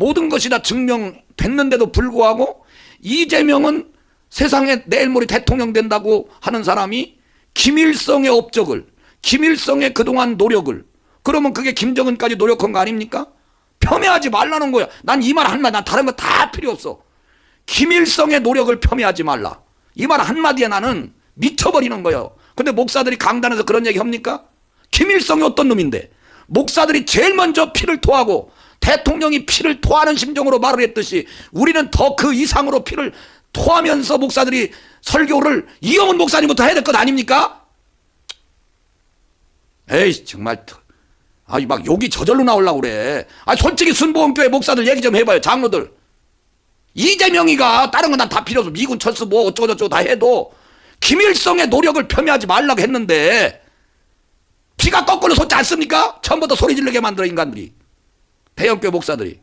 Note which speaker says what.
Speaker 1: 모든 것이 다 증명됐는데도 불구하고 이재명은 세상에 내일 모레 대통령 된다고 하는 사람이 김일성의 업적을 김일성의 그동안 노력을 그러면 그게 김정은까지 노력한 거 아닙니까? 폄훼하지 말라는 거야. 난 이 말 한마디 난 다른 거 다 필요 없어. 김일성의 노력을 폄훼하지 말라. 이 말 한마디에 나는 미쳐버리는 거예요. 근데 목사들이 강단에서 그런 얘기 합니까? 김일성이 어떤 놈인데 목사들이 제일 먼저 피를 토하고 대통령이 피를 토하는 심정으로 말을 했듯이 우리는 더 그 이상으로 피를 토하면서 목사들이 설교를 이영훈 목사님부터 해야 될 것 아닙니까? 에이 정말 더- 아이 막 욕이 저절로 나오려고 그래. 아 솔직히 순복음교회 목사들 얘기 좀 해봐요 장로들. 이재명이가 다른 건 난 다 필요 없어. 미군 철수 뭐 어쩌고 저쩌고 다 해도 김일성의 노력을 폄훼하지 말라고 했는데 피가 거꾸로 솟지 않습니까? 처음부터 소리 지르게 만들어 인간들이. 대형교회 목사들이.